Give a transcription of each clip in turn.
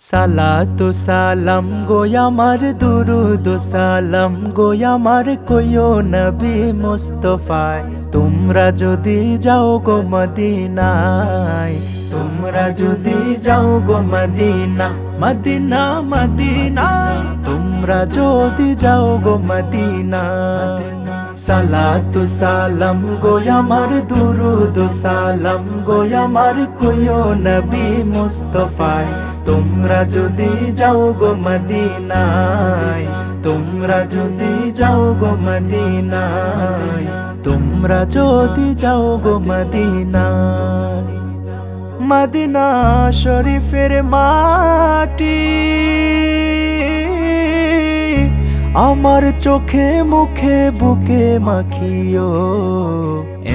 সালাতু সালাম গো আমার দুরুদ সালাম গো আমার কইও নবী মুস্তফায়। তোমরা যদি যাও গো মদিনায়, তোমরা যদি যাও গো মদিনা মদিনা মদিনা, তোমরা যদি যাও গো মদিনা। সালাতু সালাম গো আমার দুরুদ সালাম গো আমার কইও নবী মুস্তফায়। তোমরা যদি যাও গো মদিনায়, তোমরা যদি যাও গো মদিনায়, তোমরা যদি যাও গো মদিনায়। মদিনা শরীফের মাটি আমার চোখে মুখে, বুকে মাখিও।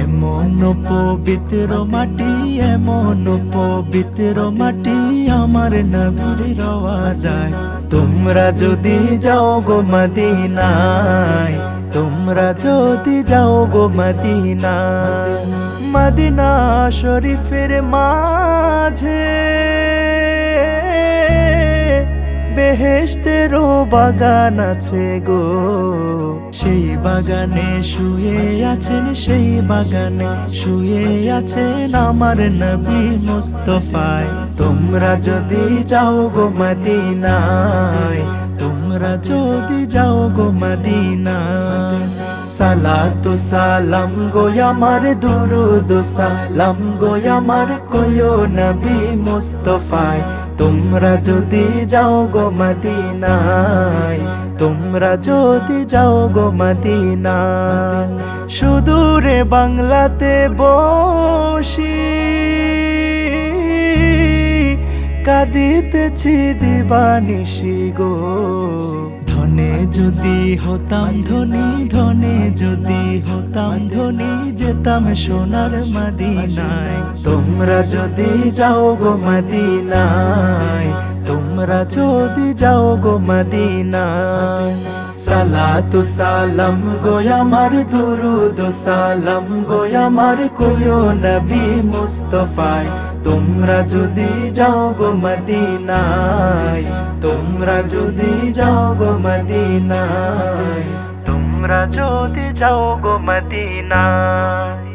এমন পবিত্র মাটি, এমন পবিত্র মাটি আমার নবীর রওয়া যায় তোমরা যদি যাও গো মদিনায়, তোমরা যদি যাও গো মদিনা মদিনা শরীফের মাঝে বেহেশতেরও বাগান আছে গো। সেই বাগানে শুয়ে আছেন, সেই বাগানে শুয়ে আছেন আমার নবী মুস্তফায়। তোমরা যদি যাও গো মদিনায় তোমরা যদি যাও গো মদিনায় সালাতু সালাম গো আমার দুরুদ, সালাম গো আমার কইও নবী মুস্তফায়। তোমরা যদি যাও গো মদিনায়, তোমরা যদি যাও গো মদিনায়, সুদূরে বাংলাতে বসি। কাঁদিতেছি দিবানিশি গো। ধনে যদি হতাম, ধনি, ধনে যদি হতাম, ধনী যেতাম সোনার মদিনায়। তোমরা যদি যাও গো মদিনায়, তোমরা যদি যাও গো মদিনায়। সালাতু সালাম গো আমার দুরুদ সালাম গো আমার কইও নবী মুস্তফায়। তোমরা যদি যাও গো মদিনায়, তোমরা যদি যাও গো মদিনায়, তোমরা যদি যাও গো মদিনায়।